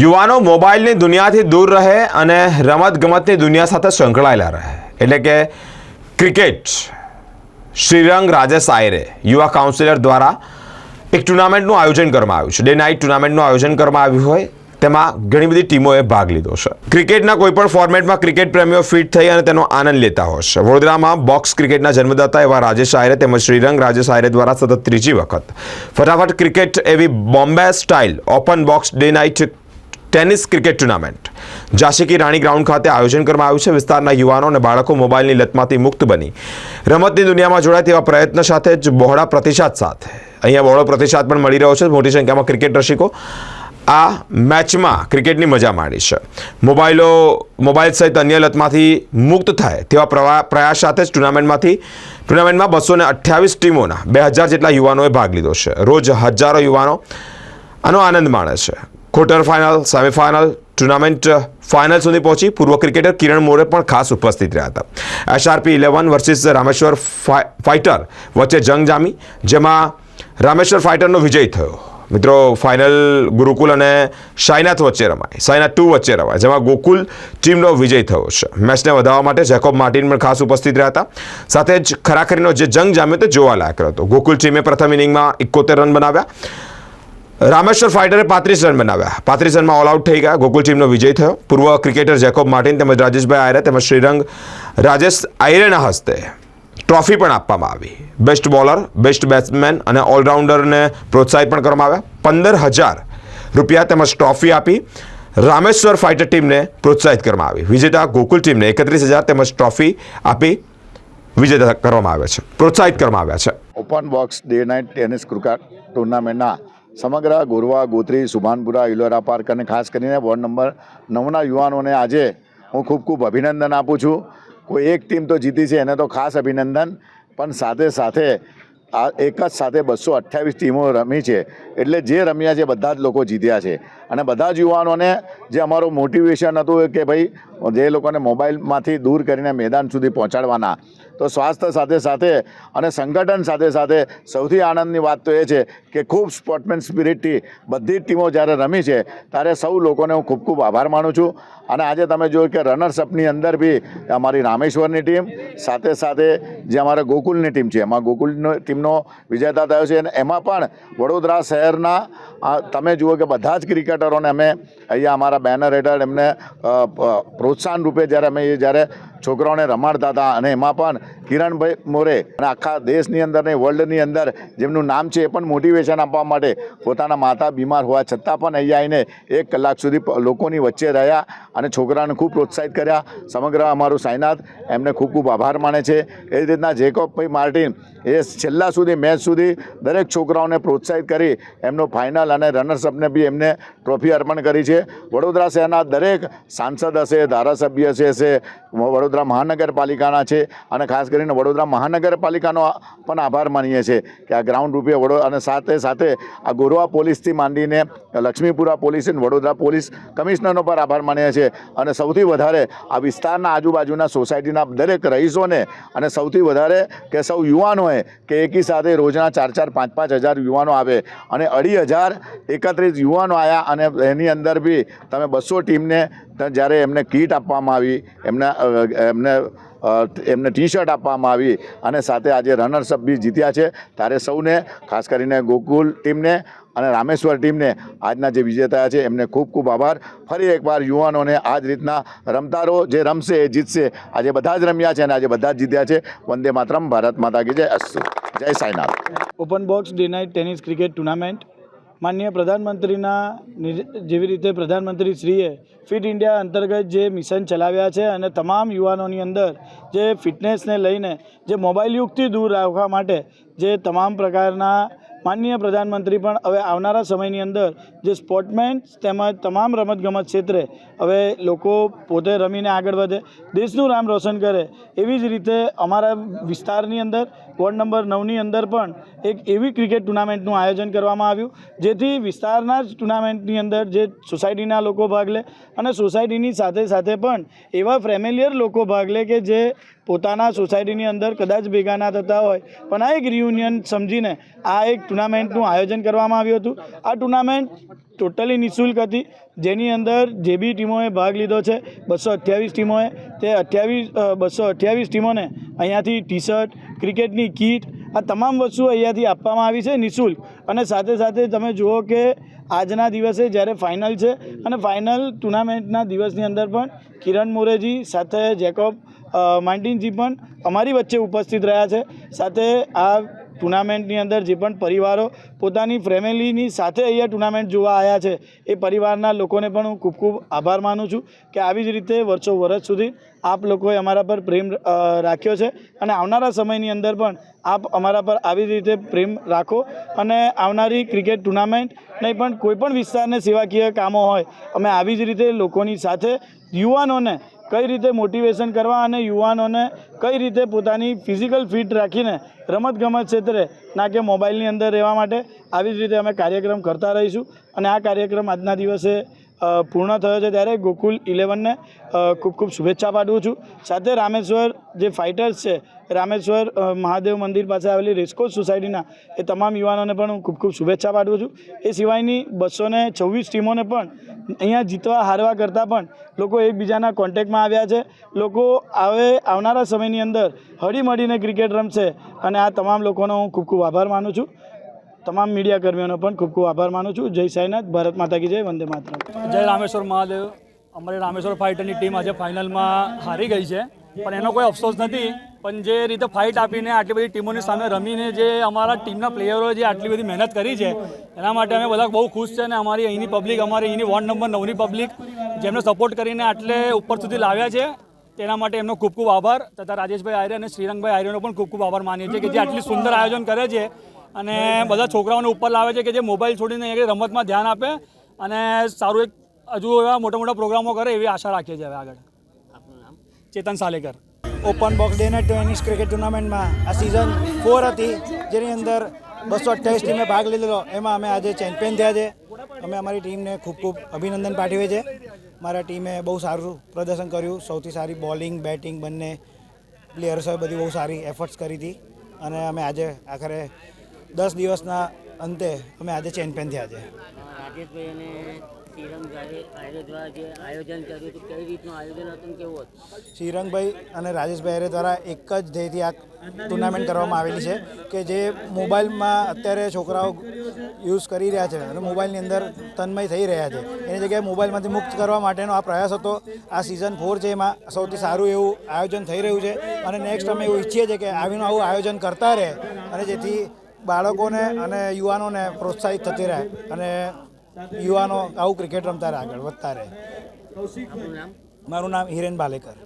યુવાનો મોબાઈલની દુનિયાથી દૂર રહે અને રમત ગમતની દુનિયા સાથે સંકળાયેલા રહે. એટલે કે ક્રિકેટ, શ્રીરંગ રાજેશ આયરે યુવા કાઉન્સિલર દ્વારા એક ટુર્નામેન્ટનું આયોજન કરવામાં આવ્યું છે. ડે નાઇટ ટુર્નામેન્ટનું આયોજન કરવામાં આવ્યું હોય, તેમાં ઘણી બધી ટીમોએ ભાગ લીધો છે. ક્રિકેટના કોઈપણ ફોર્મેટમાં ક્રિકેટ પ્રેમીઓ ફિટ થઈ અને તેનો આનંદ લેતા હોય વડોદરામાં બોક્સ ક્રિકેટના જન્મદાતા એવા રાજેશ આયરે તેમજ શ્રીરંગ રાજેશ આયરે દ્વારા સતત ત્રીજી વખત. ફટાફટ ક્રિકેટ એવી Bombay style open box day night tennis cricket tournament. Jhansi Rani ground ખાતે આયોજન કરવામાં આવ્યું છે. વિસ્તારના યુવાનો અને બાળકો મોબાઈલની લતમાંથી મુક્ત બની. રમતની દુનિયામાં જોડાય તેવા પ્રયત્ન સાથે જ બહોળા પ્રતિસાદ સાથે. અહીંયા બહોળો પ્રતિસાદ પણ મળી રહ્યો છે. મોટી સંખ્યામાં ક્રિકેટ રસિકો આ મેચમાં ક્રિકેટની મજા માણી છે. મોબાઈલો, મોબાઈલ સહિત અન્ય લતમાંથી મુક્ત થાય તેવા પ્રયાસ સાથે જ ટુર્નામેન્ટમાંથી, ટુર્નામેન્ટમાં બસો ને અઠ્યાવીસ ટીમોના બે હજાર જેટલા યુવાનોએ ભાગ લીધો છે. રોજ હજારો યુવાનો આનો આનંદ માણે છે. Quarter final semifinal tournament final સુધી પહોંચી પૂર્વ ક્રિકેટર કિરણ મોરે પણ ખાસ ઉપસ્થિત રહ્યા હતા. SRP eleven versus Rameshwar fighter વચ્ચે જંગ જામી, જેમાં રામેશ્વર ફાઇટરનો વિજય થયો. મિત્રો ફાઇનલ ગુરુકુલ અને સાઈનાથ વચ્ચે રમાય. સાઈનાથ ટુ વચ્ચે રમાય, જેમાં ગોકુલ ટીમનો વિજય થયો છે. મેચને વધારવા માટે જેકોબ માર્ટિન પણ ખાસ ઉપસ્થિત રહ્યા હતા. સાથે જ ખરાખરીનો જે જંગ જામ્યો તે જોવાલાયક હતો. ગોકુલ ટીમે પ્રથમ ઇનિંગમાં એકોતેર રન બનાવ્યા. રામેશ્વર ફાઇટરે પાંત્રીસ રન બનાવ્યા. પાંત્રીસ રનમાં ઓલ આઉટ થઈ ગયા. ગોકુલ ટીમનો વિજય થયો. પૂર્વ ક્રિકેટર જેકોબ માર્ટિન તેમજ રાજેશભાઈ આયરે તેમજ શ્રીરંગ રાજેશ આયરેના હસ્તે ટ્રોફી પણ આપવામાં આવી. બેસ્ટ બોલર બેસ્ટ બેટ્સમેન અને ઓલરાઉન્ડરને પ્રોત્સાહિત પણ કરવામાં આવ્યા. પંદર હજાર રૂપિયા તેમજ ટ્રોફી આપી રામેશ્વર ફાઇટર ટીમને પ્રોત્સાહિત કરવામાં આવી. વિજેતા ગોકુલ ટીમને એકત્રીસ હજાર તેમજ ટ્રોફી આપી વિજેતા કરવામાં આવ્યા છે. પ્રોત્સાહિત કરવામાં આવ્યા છે. Open box day night tennis cricket ટુર્નામેન્ટના સમગ્ર ગોરવા, ગોત્રી, સુભાનપુરા, ઇલોરા પાર્ક અને ખાસ કરીને વોર્ડ નંબર નવના યુવાનોને આજે હું ખૂબ ખૂબ અભિનંદન આપું છું. કોઈ એક ટીમ તો જીતી છે, એને તો ખાસ અભિનંદન. પણ સાથે સાથે આ એક જ સાથે બસો અઠ્યાવીસ ટીમો રમી છે. એટલે જે રમ્યા છે, બધા જ લોકો જીત્યા છે. અને બધા જ યુવાનોને જે અમારું મોટિવેશન હતું કે ભાઈ, જે લોકોને મોબાઈલમાંથી દૂર કરીને મેદાન સુધી પહોંચાડવાના. તો સ્વાસ્થ્ય સાથે સાથે અને સંગઠન સાથે સાથે સૌથી આનંદની વાત તો એ છે કે ખૂબ સ્પોર્ટમેન સ્પિરિટથી બધી જ ટીમો જ્યારે રમી છે, ત્યારે સૌ લોકોને હું ખૂબ ખૂબ આભાર માનું છું. અને આજે તમે જોયું કે રનર્સઅપની અંદર બી અમારી રામેશ્વરની ટીમ, સાથે સાથે જે અમારા ગોકુલની ટીમ છે, એમાં ગોકુલનો ટીમનો વિજેતા થયો છે અને એમાં પણ વડોદરા શહેરના તમે જુઓ કે બધા જ ક્રિકેટરોને અમે અહીંયા અમારા બેનર હેઠળ એમને પ્રોત્સાહન રૂપે જ્યારે અમે એ જ્યારે છોકરાઓને રમાડતા હતા અને એમાં પણ કિરણભાઈ મોરે અને આખા દેશની અંદર ને વર્લ્ડની અંદર જેમનું નામ છે એ પણ મોટિવેશન આપવા માટે પોતાના માતા બીમાર હોવા છતાં પણ અહીંયા આવીને એક કલાક સુધી લોકોની વચ્ચે રહ્યા અને છોકરાને ખૂબ પ્રોત્સાહિત કર્યા. સમગ્ર અમારું સાયનાથ એમને ખૂબ ખૂબ આભાર માને છે. એ જ રીતના જેકોબભાઈ માર્ટિન એ છેલ્લા સુધી, મેચ સુધી દરેક છોકરાઓને પ્રોત્સાહિત કરી એમનો ફાઇનલ અને રનર્સઅપને બી એમને ટ્રોફી અર્પણ કરી છે. વડોદરા શહેરના દરેક સાંસદ હશે, ધારાસભ્ય હશે હશે વડોદરા મહાનગરપાલિકાના છે અને ખાસ કરીને વડોદરા મહાનગરપાલિકાનો પણ આભાર માનીએ છીએ કે આ ગ્રાઉન્ડ રૂપે વડો અને સાથે સાથે આ ગોરવા પોલીસથી માંડીને લક્ષ્મીપુરા પોલીસ અને વડોદરા પોલીસ કમિશનરનો પણ આભાર માનીએ છીએ. અને સૌથી વધારે આ વિસ્તારના આજુબાજુના સોસાયટીના દરેક રહીશોને અને સૌથી વધારે કે સૌ યુવાનોએ કે એકી સાથે રોજના ચાર ચાર પાંચ પાંચ હજાર યુવાનો આવે અને અઢી હજાર એકત્રીસ યુવાનો આવ્યા અને એની અંદર બી તમે બસો ટીમને જ્યારે એમને કીટ આપવામાં આવી, એમને એમને એમને ટી શર્ટ આપવામાં આવી અને સાથે આજે રનર્સઅપ બી જીત્યા છે. ત્યારે સૌને, ખાસ કરીને ગોકુલ ટીમને અને રામેશ્વર ટીમને આજના જે વિજેતા છે, એમને ખૂબ ખૂબ આભાર. ફરી એકવાર યુવાનોને આ જ રીતના રમતા રહો જે રમશે એ જીતશે. આજે બધા જ રમ્યા છે અને આજે બધા જ જીત્યા છે. વંદે માતરમ, ભારત માતા કી જય. અસ્તુ જય Sainath. Open box day night tennis cricket tournament માનનીય પ્રધાનમંત્રીના જેવી રીતે પ્રધાનમંત્રી શ્રીએ ફિટ ઇન્ડિયા અંતર્ગત જે મિશન ચલાવ્યા છે અને તમામ યુવાનોની અંદર જે ફિટનેસને લઈને જે મોબાઈલ યુગથી દૂર રાખવા માટે જે તમામ પ્રકારના માનનીય પ્રધાનમંત્રી પણ હવે આવનારા સમયની અંદર જે સ્પોર્ટમેન તેમજ તમામ રમતગમત ક્ષેત્રે હવે લોકો પોતે રમીને આગળ વધે, દેશનું નામ રોશન કરે, એવી જ રીતે અમારા વિસ્તારની અંદર, વોર્ડ નંબર નવની અંદર પણ એક એવી ક્રિકેટ ટુર્નામેન્ટનું આયોજન કરવામાં આવ્યું, જેથી વિસ્તારના જ ટુર્નામેન્ટની અંદર જે સોસાયટીના લોકો ભાગ લે અને સોસાયટીની સાથે સાથે પણ એવા ફેમિલિયર લોકો ભાગ લે કે જે પોતાના સોસાયટીની અંદર કદાચ ભેગા ના થતા હોય. પણ આ એક રિયુનિયન સમજીને આ એક ટુર્નામેન્ટનું આયોજન કરવામાં આવ્યું હતું. આ ટુર્નામેન્ટ ટોટલી નિઃશુલ્ક હતી. જેની અંદર જે બી ટીમોએ ભાગ લીધો છે, બસો અઠ્યાવીસ ટીમોએ, તે અઠ્યાવીસ બસો અઠ્યાવીસ ટીમોને અહીંયાથી ટી શર્ટ ક્રિકેટની કીટ આ તમામ વસ્તુઓ અહીંયાથી આપવામાં આવી છે, નિઃશુલ્ક. અને સાથે સાથે તમે જુઓ કે આજના દિવસે જ્યારે ફાઇનલ છે, અને ફાઇનલ ટુર્નામેન્ટના દિવસની અંદર પણ કિરણ મોરેજી સાથે જેકોબ અ, પણ અમારી વચ્ચે ઉપસ્થિત રહ્યા છે. સાથે આ ટુર્નામેન્ટની અંદર જે પણ પરિવારો પોતાની ફેમિલીની સાથે અહીંયા ટુર્નામેન્ટ જોવા આવ્યા છે એ પરિવારના લોકોને પણ હું ખૂબ ખૂબ આભાર માનું છું કે આવી જ રીતે વર્ષો વર્ષ સુધી આપ લોકોએ અમારા પર પ્રેમ રાખ્યો છે અને આવનારા સમયની અંદર પણ આપ અમારા પર આવી જ રીતે પ્રેમ રાખો અને આવનારી ક્રિકેટ ટુર્નામેન્ટ નહીં પણ કોઈ પણ વિસ્તારને સેવાકીય કામો હોય અમે આવી જ રીતે લોકોની સાથે યુવાનોને કઈ રીતે મોટિવેશન કરવા અને યુવાનોને કઈ રીતે પોતાની ફિઝિકલ ફિટ રાખીને રમતગમત ક્ષેત્રે, ના કે મોબાઈલની અંદર રહેવા માટે, આવી જ રીતે અમે કાર્યક્રમ કરતા રહીશું. અને આ કાર્યક્રમ આજના દિવસે પૂર્ણ થયો છે ત્યારે ગોકુલ ઇલેવનને ખૂબ ખૂબ શુભેચ્છા પાઠવું છું. સાથે રામેશ્વર જે ફાઇટર્સ છે, રામેશ્વર મહાદેવ મંદિર પાસે આવેલી રેસકોર્સ સોસાયટીના, એ તમામ યુવાનોને પણ હું ખૂબ ખૂબ શુભેચ્છા પાઠવું છું. એ સિવાયની બસો ને છવ્વીસ ટીમોને પણ અહીંયા જીતવા હારવા કરતાં પણ લોકો એકબીજાના કોન્ટેક્ટમાં આવ્યા છે. લોકો હવે આવનારા સમયની અંદર હળીમળીને ક્રિકેટ રમશે અને આ તમામ લોકોનો હું ખૂબ ખૂબ આભાર માનું છું. તમામ મીડિયા કર્મીઓનો પણ ખૂબ ખૂબ આભાર માનું છું. જય સાઈનાથ. ભારત માતા કી જય. વંદે માતરમ. જય રામેશ્વર મહાદેવ. અમારી રામેશ્વર ફાઇટરની ટીમ આજે ફાઇનલમાં હારી ગઈ છે. પણ એનો કોઈ અફસોસ નથી. પણ જે રીતે ફાઇટ આપીને આટલી બધી ટીમોની સામે રમીને જે અમારા ટીમના પ્લેયરોએ જે આટલી બધી મહેનત કરી છે, એના માટે અમે બધા બહુ ખુશ છે અને અમારી અહીંની પબ્લિક, અમારી અહીંની વોર્ડ નંબર નવની પબ્લિક, જેમને સપોર્ટ કરીને આટલે ઉપર સુધી લાવ્યા છે, તેના માટે એમનો ખૂબ ખૂબ આભાર. તથા રાજેશભાઈ આર્ય અને શ્રીરંગભાઈ આર્યનો પણ ખૂબ ખૂબ આભાર માનીએ છીએ કે જે આટલી સુંદર આયોજન કરે છે અને બધા છોકરાઓને ઉપર લાવે છે કે જે મોબાઈલ છોડીને એ રમતમાં ધ્યાન આપે અને સારું એક હજુ એવા મોટા મોટા પ્રોગ્રામો કરે એવી આશા રાખીએ છીએ હવે આગળ. Chetan Salekar. Open box day tennis cricket ટુર્નામેન્ટમાં આ સિઝન ફોર હતી જેની અંદર બસો અઠ્યાવીસ ટીમે ભાગ લીધેલો એમાં અમે આજે ચેમ્પિયન થયા છે. અમે અમારી ટીમને ખૂબ ખૂબ અભિનંદન પાઠવીએ છીએ. મારા ટીમે બહુ સારું પ્રદર્શન કર્યું. સૌથી સારી બોલિંગ બેટિંગ બંને પ્લેયર્સોએ બધી બહુ સારી એફર્ટ્સ કરી હતી. અને અમે આજે આખરે દસ દિવસના અંતે અમે આજે ચેમ્પિયન થયા છે. શ્રીરંગભાઈ અને રાજેશભાઈ દ્વારા એક જ ધ્યેયથી આ ટુર્નામેન્ટ કરવામાં આવેલી છે કે જે મોબાઈલમાં અત્યારે છોકરાઓ યુઝ કરી રહ્યા છે અને મોબાઈલની અંદર તન્મય થઈ રહ્યા છે. એની જગ્યાએ મોબાઈલમાંથી મુક્ત કરવા માટેનો આ પ્રયાસ હતો. આ સિઝન ફોર છે એમાં સૌથી સારું એવું આયોજન થઈ રહ્યું છે. અને નેક્સ્ટ અમે એવું ઈચ્છીએ છીએ કે આવીનું આવું આયોજન કરતા રહે અને જેથી બાળકોને અને યુવાનોને પ્રોત્સાહિત થતી રહે અને યુવાનો આવું ક્રિકેટ રમતા રહે આગળ વધતા રહે. મારું નામ હિરેન બાલેકર.